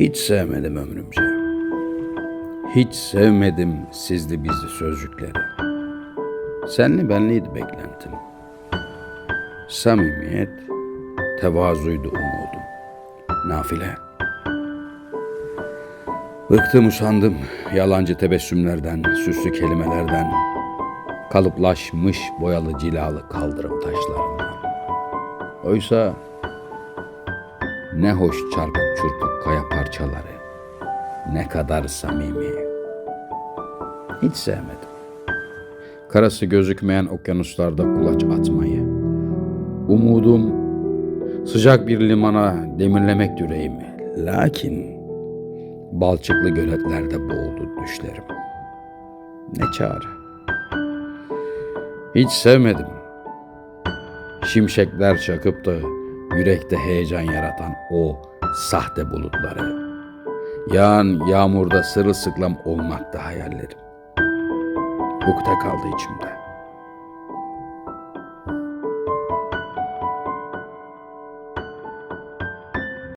Hiç sevmedim ömrümce. Hiç sevmedim sizli bizli sözcükleri. Senli benliydi beklentim. Samimiyet, tevazuydu umudum. Nafile. Bıktım usandım yalancı tebessümlerden, süslü kelimelerden, kalıplaşmış boyalı cilalı kaldırım taşlarından. Oysa ne hoş çarpık çurpuk kaya parçaları, ne kadar samimi. Hiç sevmedim. Karası gözükmeyen okyanuslarda kulaç atmayı. Umudum sıcak bir limana demirlemek yüreğimi. Lakin balçıklı göletlerde boğuldu düşlerim. Ne çare. Hiç sevmedim. Şimşekler çakıp da yürekte heyecan yaratan o sahte bulutları. Yağan yağmurda sırılsıklam olmakta hayallerim. Ukde kaldı içimde.